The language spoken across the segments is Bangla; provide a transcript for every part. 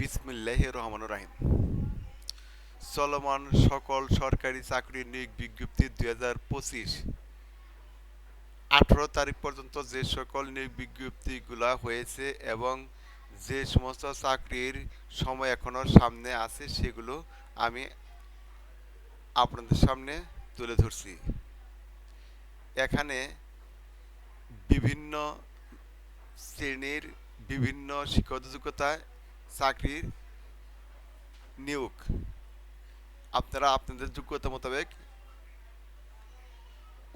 বিসমিল্লাহ রহমান রাহিম। চলমান সকল সরকারি চাকরির নিয়োগ বিজ্ঞপ্তি দুই হাজার পঁচিশ। আঠারো তারিখ পর্যন্ত যে সকল নিয়োগ বিজ্ঞপ্তিগুলা হয়েছে এবং যে সমস্ত চাকরির সময় এখনও সামনে আছে সেগুলো আমি আপনাদের সামনে তুলে ধরছি। এখানে বিভিন্ন শ্রেণির বিভিন্ন শিক্ষাগত যোগ্যতায় চাকরির নিয়োগ। আপনারা আপনাদের যোগ্যতা মোতাবেক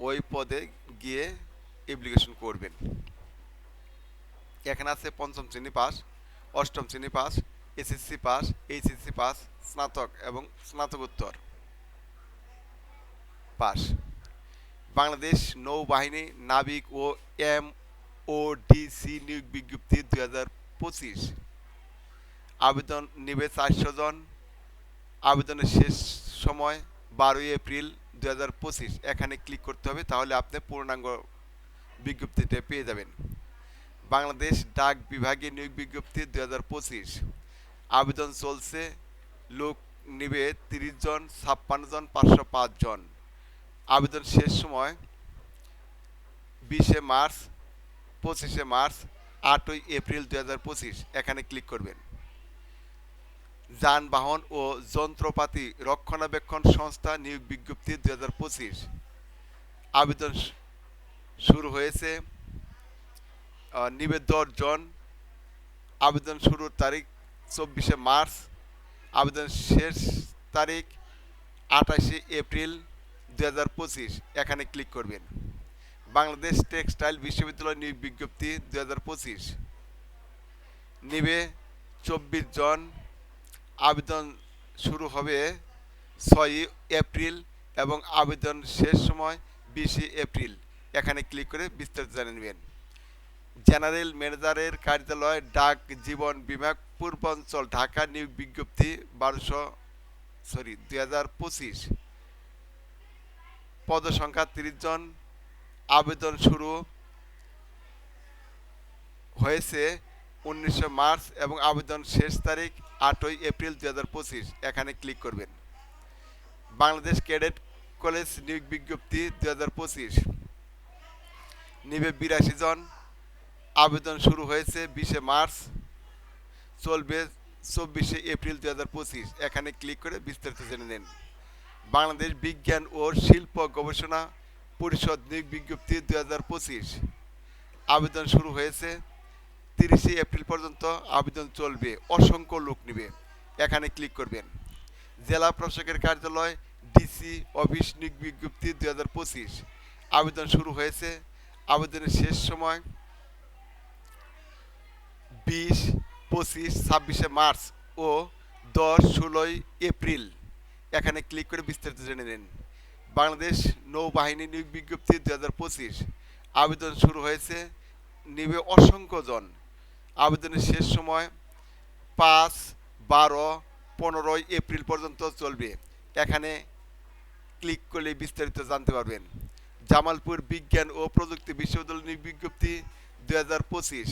ওই পদে গিয়ে অ্যাপ্লিকেশন করবেন। এখানে আছে পঞ্চম শ্রেণি পাস, অষ্টম শ্রেণি pass, SSC pass, HSC pass, স্নাতক এবং স্নাতকোত্তর পাস। বাংলাদেশ নৌবাহিনী, নাবিক ও এম ও ডিসি নিয়োগ বিজ্ঞপ্তি দুই হাজার পঁচিশ। আবেদন নেবে চারশো জন। আবেদনের শেষ সময় বারোই এপ্রিল দু হাজার পঁচিশ। এখানে ক্লিক করতে হবে, তাহলে আপনি পূর্ণাঙ্গ বিজ্ঞপ্তিটা পেয়ে যাবেন। বাংলাদেশ ডাক বিভাগে নিয়োগ বিজ্ঞপ্তি দু হাজার পঁচিশ। আবেদন চলছে, লোক নেবে তিরিশ জন, ছাপ্পান্ন জন, পাঁচশো পাঁচ জন। আবেদন শেষ সময় বিশে মার্চ, পঁচিশে মার্চ, আটই এপ্রিল দু হাজার পঁচিশ। এখানে ক্লিক করবেন। যানবাহন ও যন্ত্রপাতি রক্ষণাবেক্ষণ সংস্থা নিয়োগ বিজ্ঞপ্তি দুই হাজার পঁচিশ। আবেদন শুরু হয়েছে আহ, নিবে দশ জন আবেদন শুরুর তারিখ চব্বিশে মার্চ। আবেদন শেষ তারিখ আঠাশে এপ্রিল দুই হাজার পঁচিশ। এখানে ক্লিক করবেন। বাংলাদেশ টেক্সটাইল বিশ্ববিদ্যালয় নিয়োগ বিজ্ঞপ্তি দুই হাজার পঁচিশ। নিবে চব্বিশ জন আবেদন শুরু হবে ছয়ই এপ্রিল এবং আবেদন শেষ সময় বিশে এপ্রিল। এখানে ক্লিক করে বিস্তারিত জেনে নেবেন। জেনারেল ম্যানেজারের কার্যালয়, ডাক জীবন বিভাগ পূর্বাঞ্চল ঢাকা নিয়োগ বিজ্ঞপ্তি বারোশো, সরি, দুই হাজার পঁচিশ। পদসংখ্যা তিরিশ জন। আবেদন শুরু হয়েছে উনিশশো মার্চ এবং আবেদন শেষ তারিখ আটই এপ্রিল দুই হাজার পঁচিশ, এখানে ক্লিক করবেন। বাংলাদেশ ক্যাডেট কলেজ নিয়োগ বিজ্ঞপ্তি দুই হাজার পঁচিশ। নিবে বিরাশি জন। আবেদন শুরু হয়েছে বিশে মার্চ। চলবে চব্বিশে এপ্রিল দুই হাজার পঁচিশ। এখানে ক্লিক করে বিস্তারিত জেনে নিন। বাংলাদেশ বিজ্ঞান ও শিল্প গবেষণা পরিষদ নিয়োগ বিজ্ঞপ্তি দুই হাজার পঁচিশ। আবেদন শুরু হয়েছে তিরিশে এপ্রিল পর্যন্ত আবেদন চলবে, অসংখ্য লোক নেবে। এখানে ক্লিক করবেন। জেলা প্রশাসকের কার্যালয় ডিসি অফিস বিজ্ঞপ্তি দুই হাজার পঁচিশ। আবেদন শুরু হয়েছে। আবেদনের শেষ সময় বিশ, পঁচিশ, ছাব্বিশে মার্চ ও দশ, ষোলোই এপ্রিল। এখানে ক্লিক করে বিস্তারিত জেনে নিন। বাংলাদেশ নৌবাহিনী নিয়োগ বিজ্ঞপ্তি দু হাজার পঁচিশ। আবেদন শুরু হয়েছে। নিবে অসংখ্য জন। আবেদনের শেষ সময় পাঁচ, বারো, পনেরোই এপ্রিল পর্যন্ত চলবে। এখানে ক্লিক করলে বিস্তারিত জানতে পারবেন। জামালপুর বিজ্ঞান ও প্রযুক্তি বিশ্ববিদ্যালয় বিজ্ঞপ্তি দুই হাজার পঁচিশ।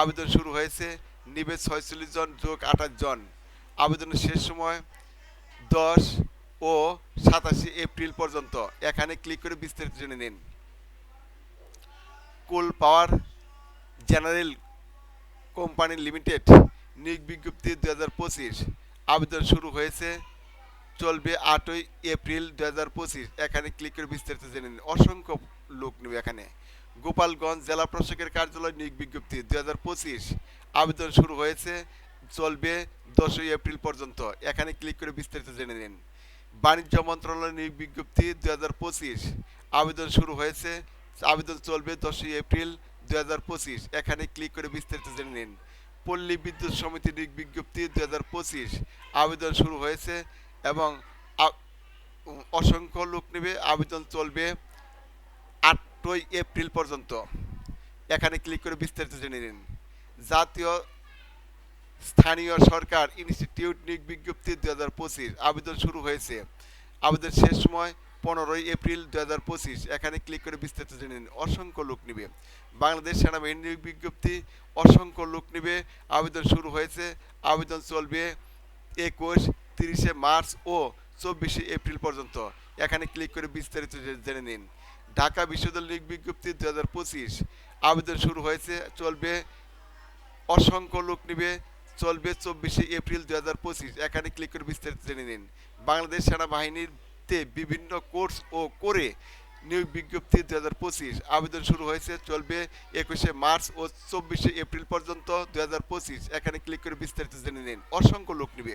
আবেদন শুরু হয়েছে, নিবে ছয়চল্লিশ জন যোগ আঠাশ জন। আবেদনের শেষ সময় দশ ও সাতাশে এপ্রিল পর্যন্ত। এখানে ক্লিক করে বিস্তারিত জেনে নিন। Coal power general company limited নিয়োগ বিজ্ঞপ্তি দু হাজার পঁচিশ আবেদন শুরু হয়েছে। চলবে আটই এপ্রিল দু হাজার পঁচিশ। এখানে ক্লিক করে বিস্তারিত জেনে নিন। অসংখ্য লোক নেবে এখানে। গোপালগঞ্জ জেলা প্রশাসকের কার্যালয় নিয়োগ বিজ্ঞপ্তি দু হাজার পঁচিশ। আবেদন শুরু হয়েছে। চলবে দশই এপ্রিল পর্যন্ত। এখানে ক্লিক করে বিস্তারিত জেনে নিন। বাণিজ্য মন্ত্রণালয় নিয়োগ বিজ্ঞপ্তি দু হাজার পঁচিশ। আবেদন শুরু হয়েছে। আবেদন চলবে দশই এপ্রিল দু এখানে ক্লিক করে বিস্তারিত জেনে নিন। পল্লী বিদ্যুৎ সমিতির বিজ্ঞপ্তি দু হাজার পঁচিশ। আবেদন শুরু হয়েছে এবং অসংখ্য লোক নেবে। আবেদন চলবে আটই এপ্রিল পর্যন্ত। এখানে ক্লিক করে বিস্তারিত জেনে নিন। জাতীয় স্থানীয় সরকার ইনস্টিটিউট নিয়োগ বিজ্ঞপ্তি দু আবেদন শুরু হয়েছে। আবেদন শেষ সময় পনেরোই এপ্রিল দু হাজার পঁচিশ। এখানে ক্লিক করে বিস্তারিত জেনে নিন। অসংখ্য লোক নিবে। বাংলাদেশ সেনাবাহিনীর বিজ্ঞপ্তি, অসংখ্য লোক নিবে। আবেদন শুরু হয়েছে। আবেদন চলবে একুশ, তিরিশে মার্চ ও চব্বিশে এপ্রিল পর্যন্ত। এখানে ক্লিক করে বিস্তারিত জেনে নিন। ঢাকা বিশ্ববিদ্যালয় বিজ্ঞপ্তি দু হাজার পঁচিশ। আবেদন শুরু হয়েছে, চলবে। অসংখ্য লোক নিবে, চলবে চব্বিশে এপ্রিল দু হাজার পঁচিশ। এখানে ক্লিক করে বিস্তারিত জেনে নিন। বাংলাদেশ সেনাবাহিনীতে বিভিন্ন কোর্স ও করে নিয়োগ বিজ্ঞপ্তি দু হাজার পঁচিশ আবেদন শুরু হয়েছে, চলবে একুশে মার্চ ও চব্বিশে এপ্রিল পর্যন্ত দু হাজার পঁচিশ। এখানে ক্লিক করে বিস্তারিত জেনে নিন। অসংখ্য লোক নিবে।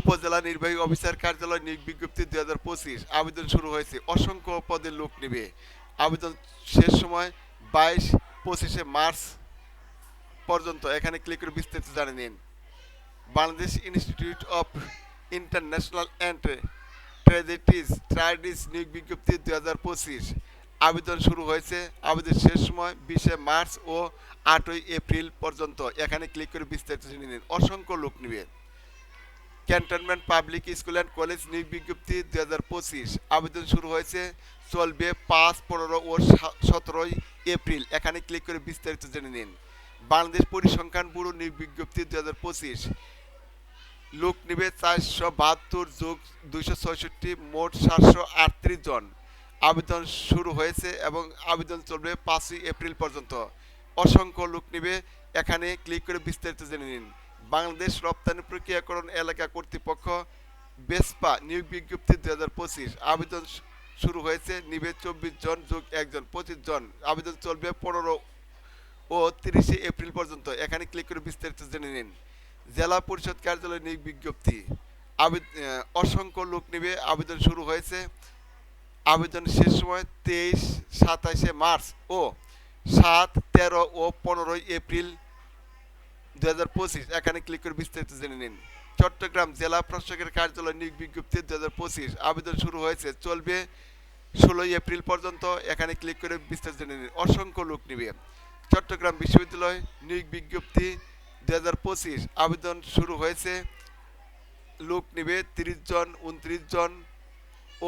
উপজেলা নির্বাহী অফিসার কার্যালয় নিয়োগ বিজ্ঞপ্তি দুই হাজার পঁচিশ। আবেদন শুরু হয়েছে। অসংখ্য পদের লোক নেবে। আবেদন শেষ সময় বাইশ পঁচিশে মার্চ পর্যন্ত। এখানে ক্লিক করে বিস্তারিত জানে নিন। Bangladesh institute of international and strategic studies নিয়োগ বিজ্ঞপ্তি দুই হাজার পঁচিশ। আবেদন শুরু হয়েছে আবেদন শেষ সময় বিশে মার্চ ও আটই এপ্রিল পর্যন্ত। এখানে ক্লিক করে বিস্তারিত জেনে নিন। অসংখ্য লোক নেবে। Cantonment public school and college নিয়োগ বিজ্ঞপ্তি দুই হাজার পঁচিশ। আবেদন শুরু হয়েছে, চলবে পাঁচ, পনেরো ও সতেরোই এপ্রিল। এখানে ক্লিক করে বিস্তারিত জেনে নিন। বাংলাদেশ পরিসংখ্যান ব্যুরো নিয়োগ বিজ্ঞপ্তি দুই হাজার পঁচিশ। লোক নেবে চারশো বাহাত্তর যোগ দুইশো ছয়ষট্টি, মোট সাতশো আটত্রিশ জন। আবেদন শুরু হয়েছে এবং আবেদন চলবে পাঁচই এপ্রিল পর্যন্ত। অসংখ্য লোক নেবে, এখানে ক্লিক করে বিস্তারিত জেনে নিন। বাংলাদেশ রপ্তানি প্রক্রিয়াকরণ এলাকা কর্তৃপক্ষ, বেসপা নিয়োগ বিজ্ঞপ্তি দুই হাজার পঁচিশ। আবেদন শুরু হয়েছে, নিবে চব্বিশ জন যোগ একজন পঁচিশ জন। আবেদন চলবে পনেরো ও তিরিশে এপ্রিল পর্যন্ত। এখানে ক্লিক করে বিস্তারিত জেনে নিন। জেলা পরিষদ কার্যালয় নিয়োগ বিজ্ঞপ্তি। অসংখ্য লোক নেবে। আবেদন শুরু হয়েছে। আবেদন শেষ সময় তেইশ, সাতাশে মার্চ ও সাত, তেরো ও পনেরোই এপ্রিল দু হাজার পঁচিশ। এখানে ক্লিক করে বিস্তারিত জেনে নিন। চট্টগ্রাম জেলা প্রশাসকের কার্যালয় নিয়োগ বিজ্ঞপ্তি দু হাজার পঁচিশ। আবেদন শুরু হয়েছে, চলবে ষোলোই এপ্রিল পর্যন্ত। এখানে ক্লিক করে বিস্তারিত জেনে নিন। অসংখ্য লোক নিবে। চট্টগ্রাম বিশ্ববিদ্যালয় নিয়োগ বিজ্ঞপ্তি দু হাজার পঁচিশ আবেদন শুরু হয়েছে। লোক নিবে তিরিশ জন, উনত্রিশ জন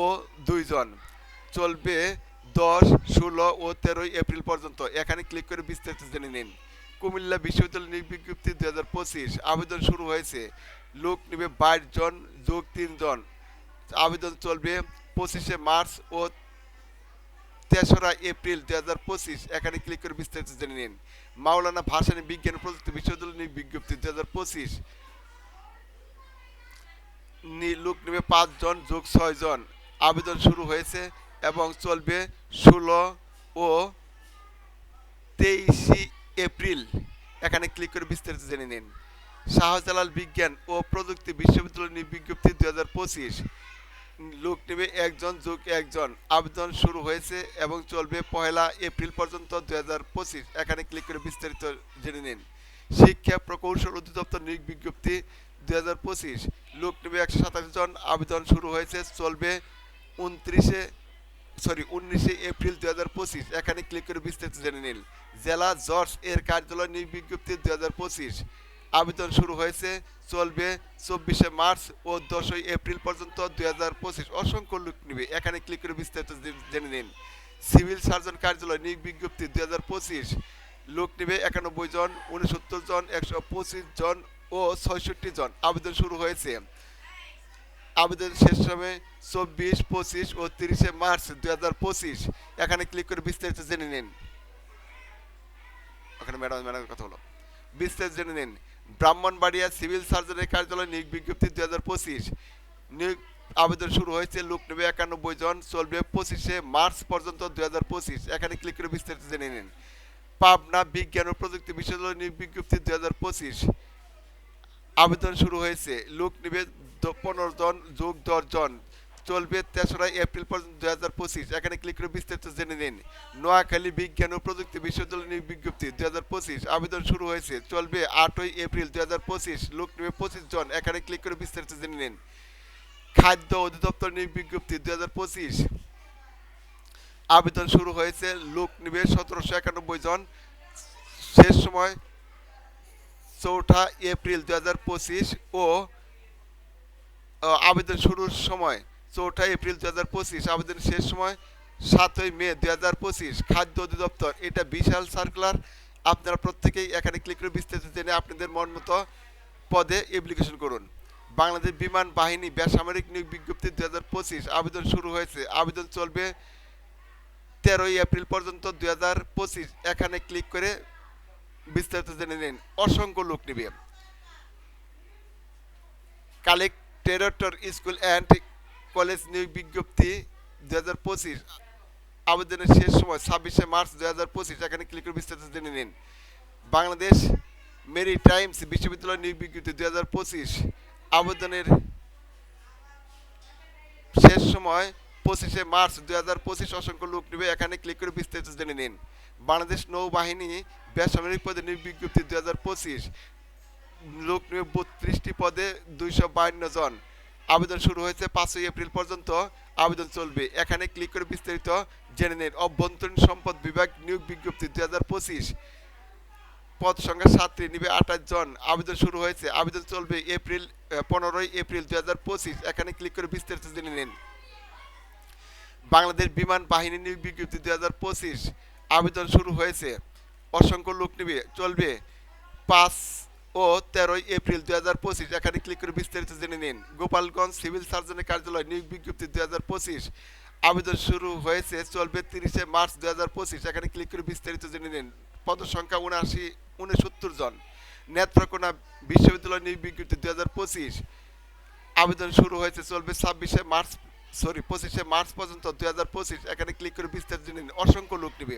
ও দুইজন চলবে দশ, ষোলো ও তেরোই এপ্রিল পর্যন্ত। এখানে ক্লিক করে বিস্তারিত জেনে নিন। কুমিল্লা বিশ্ববিদ্যালয় নিয়োগ বিজ্ঞপ্তি দুই হাজার পঁচিশ আবেদন শুরু হয়েছে। লোক নেবে বাইশ জন, যোগ তিনজন আবেদন চলবে পঁচিশে মার্চ ও তেসরা এপ্রিল দুই হাজার পঁচিশ। এখানে ক্লিক করে বিস্তারিত জেনে নিন। মাওলানা ভাসানী বিজ্ঞান প্রযুক্তি বিশ্ববিদ্যালয় বিজ্ঞপ্তি দুই হাজার পঁচিশ। লোক নেবে পাঁচজন, যোগ ছয়জন। আবেদন শুরু হয়েছে এবং চলবে ষোলো ও তেইশে এপ্রিল। এখানে ক্লিক করে বিস্তারিত জেনে নিন। শাহজালাল বিজ্ঞান ও প্রযুক্তি বিশ্ববিদ্যালয় বিজ্ঞপ্তি দুই হাজার পঁচিশ। লোক নেবে একজন, যোগ একজন। আবেদন শুরু হয়েছে এবং চলবে পহেলা এপ্রিল পর্যন্ত দুই হাজার পঁচিশ। এখানে ক্লিক করে বিস্তারিত জেনে নিন। শিক্ষা প্রকৌশল অধিদপ্তর নিয়োগ বিজ্ঞপ্তি দুই হাজার পঁচিশ। লোক নেবে একশো সাতাশ জন। আবেদন শুরু হয়েছে, চলবে উনত্রিশে সরি উনিশে এপ্রিল দুই হাজার পঁচিশ। এখানে ক্লিক করে বিস্তারিত জেনে নিন। জেলা জর্জ এর কার্যালয় নিয়োগ বিজ্ঞপ্তি দুই হাজার পঁচিশ। আবেদন শুরু হয়েছে, চলবে চব্বিশে মার্চ ও দশই এপ্রিল পর্যন্ত দুই হাজার পঁচিশ। অসংখ্য লোক নিবে। এখানে ক্লিক করে বিস্তারিত জেনে নিন। সিভিল সার্জন কার্যালয় নিয়োগ বিজ্ঞপ্তি দুই হাজার পঁচিশ। লোক নেবে একানব্বই জন, উনসত্তর জন, একশো পঁচিশ জন ও ছয়ষট্টি জন। আবেদন শুরু হয়েছে। আবেদন শেষ সময় চব্বিশ, পঁচিশ ও তিরিশে মার্চ দুই হাজার পঁচিশ। এখানে ক্লিক করে বিস্তারিত জেনে নিন। ওখানে ম্যাডাম ম্যাডামের কথা হলো বিস্তারিত জেনে নিন। ব্রাহ্মণবাড়িয়া সিভিল সার্জনের কার্যালয় নিয়োগ বিজ্ঞপ্তি দুই হাজার পঁচিশ। নিয়োগ আবেদন শুরু হয়েছে, লোক নেবে একানব্বই জন, চলবে পঁচিশে মার্চ পর্যন্ত দুই হাজার পঁচিশ। এখানে ক্লিক করে বিস্তারিত জেনে নিন। পাবনা বিজ্ঞান ও প্রযুক্তি বিশ্ববিদ্যালয় নিয়োগ বিজ্ঞপ্তি দুই হাজার পঁচিশ। আবেদন শুরু হয়েছে, লোক নেবে পনেরো জন, যোগ দশ জন। চলবে তেসরা এপ্রিল পর্যন্ত দুই হাজার পঁচিশ। এখানে ক্লিক করে বিস্তারিত জেনে নিন। নোয়াখালী বিজ্ঞান ও প্রযুক্তি বিশ্ববিদ্যালয় বিজ্ঞপ্তি দুই হাজার পঁচিশ। আবেদন শুরু হয়েছে। চলবে আটই এপ্রিল দুই হাজার পঁচিশ। লোক নেবে পঁচিশ জন। এখানে ক্লিক করে বিস্তারিত জেনে নিন। খাদ্য অধিদপ্তর নিয়োগ বিজ্ঞপ্তি দুই হাজার পঁচিশ। আবেদন শুরু হয়েছে। লোক নেবে সতেরোশো একানব্বই জন। শেষ সময় চৌঠা এপ্রিল দু হাজার পঁচিশ ও আবেদন শুরুর সময় চৌঠা এপ্রিল দু হাজার পঁচিশ আবেদন শেষ সময় সাতই মে দু হাজার পঁচিশ, খাদ্য অধিদপ্তর। এটা বিশাল সার্কুলার আপনারা প্রত্যেকেই এখানে ক্লিক করে বিস্তারিত জেনে আপনাদের মন মতো পদে অ্যাপ্লিকেশন করুন। বাংলাদেশ বিমান বাহিনী বেসামরিক নিয়োগ বিজ্ঞপ্তি দু হাজার পঁচিশ, আবেদন শুরু হয়েছে। আবেদন চলবে তেরোই এপ্রিল পর্যন্ত দু হাজার পঁচিশ। এখানে ক্লিক করে বিস্তারিত জেনে নিন। অসংখ্য লোক নেবে। কালেক্টেরেটর স্কুল অ্যান্ড কলেজ নিয়োগ বিজ্ঞপ্তি দু হাজার পঁচিশ। আবেদনের শেষ সময় ছাব্বিশে মার্চ দু হাজার পঁচিশ। এখানে ক্লিক করে বিস্তারিত জেনে নিন। বাংলাদেশ মেরি টাইমস বিশ্ববিদ্যালয় নিয়োগ বিজ্ঞপ্তি দু হাজার পঁচিশ। আবেদনের শেষ সময় পঁচিশে মার্চ দুই হাজার পঁচিশ অসংখ্য লোক নেবে। এখানে ক্লিক করে বিস্তারিত জেনে নিন। বাংলাদেশ নৌবাহিনী বেসামরিক পদে নিয়োগ বিজ্ঞপ্তি দুই হাজার পঁচিশ। লোক নেবে বত্রিশটি পদে দুইশো বায়ান্ন জন। আবেদন শুরু হয়েছে পাঁচই এপ্রিল পর্যন্ত। আবেদন চলবে। এখানে ক্লিক করে বিস্তারিত জেনে নিন। অভ্যন্তরীণ সম্পদ বিভাগ নিয়োগ বিজ্ঞপ্তি দুই হাজার পঁচিশ। পদ সংখ্যা সাতটি, নিবে আঠাশ জন। আবেদন শুরু হয়েছে। আবেদন চলবে এপ্রিল পনেরোই এপ্রিল দুই হাজার পঁচিশ। এখানে ক্লিক করে বিস্তারিত জেনে নিন। বাংলাদেশ বিমান বাহিনী নিয়োগ বিজ্ঞপ্তি দুই হাজার পঁচিশ। আবেদন শুরু হয়েছে। অসংখ্য লোক নিবে। চলবে পাঁচ ও তেরোই এপ্রিল দুই হাজার পঁচিশ। এখানে ক্লিক করে বিস্তারিত জেনে নিন। গোপালগঞ্জ সিভিল সার্জনের কার্যালয় নিয়োগ বিজ্ঞপ্তি দুই হাজার পঁচিশ। আবেদন শুরু হয়েছে, চলবে তিরিশে মার্চ দুই হাজার পঁচিশ। এখানে ক্লিক করে বিস্তারিত জেনে নিন। পদ সংখ্যা উনআশি, উনসত্তর জন। নেত্রকোনা বিশ্ববিদ্যালয় নিয়োগ বিজ্ঞপ্তি দুই হাজার পঁচিশ। আবেদন শুরু হয়েছে, চলবে ছাব্বিশে মার্চ সরি পঁচিশে মার্চ পর্যন্ত দুই হাজার পঁচিশ। এখানে ক্লিক করে বিস্তারিত জেনে নিন। অসংখ্য লোক নেবে।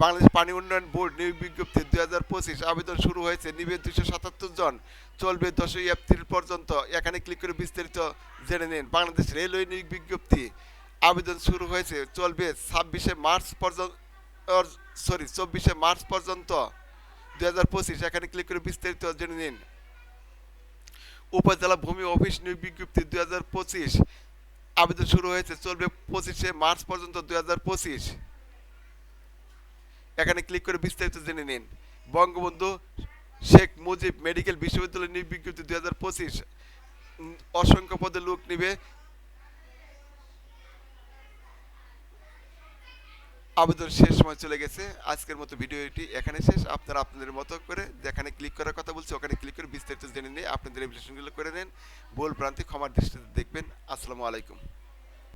বাংলাদেশ পানি উন্নয়ন বোর্ড নিয়োগ বিজ্ঞপ্তি দুই হাজার পঁচিশ আবেদন শুরু হয়েছে। নিবে দুশো সাতাত্তর জন। চলবে দশই এপ্রিল পর্যন্ত। এখানে ক্লিক করে বিস্তারিত জেনে নিন। বাংলাদেশ রেলওয়ে নিয়োগ বিজ্ঞপ্তি আবেদন শুরু হয়েছে। চলবে ছাব্বিশে মার্চ পর্যন্ত সরি চব্বিশে মার্চ পর্যন্ত দুই হাজার পঁচিশ। এখানে ক্লিক করে বিস্তারিত জেনে নিন। উপজেলা ভূমি অফিস নিয়োগ বিজ্ঞপ্তি দুই হাজার পঁচিশ আবেদন শুরু হয়েছে। চলবে পঁচিশে মার্চ পর্যন্ত দুই হাজার পঁচিশ। এখানে ক্লিক করে বিস্তারিত জেনে নিন। বঙ্গবন্ধু শেখ মুজিব মেডিকেল বিশ্ববিদ্যালয় নিয়োগ বিজ্ঞপ্তি দুই হাজার পঁচিশ। অসংখ্য পদে লোক নিবে। আবেদন শেষ সময় চলে গেছে। আজকের মতো ভিডিওটি এখানে শেষ। আপনারা আপনাদের মতো করে যেখানে ক্লিক করার কথা বলছি, ওখানে ক্লিক করে বিস্তারিত জেনে নিয়ে আপনাদের অ্যাপ্লিকেশনগুলো করে নেন। ভুল প্রান্তিক ক্ষমার দৃষ্টিতে দেখবেন। আসসালামু আলাইকুম।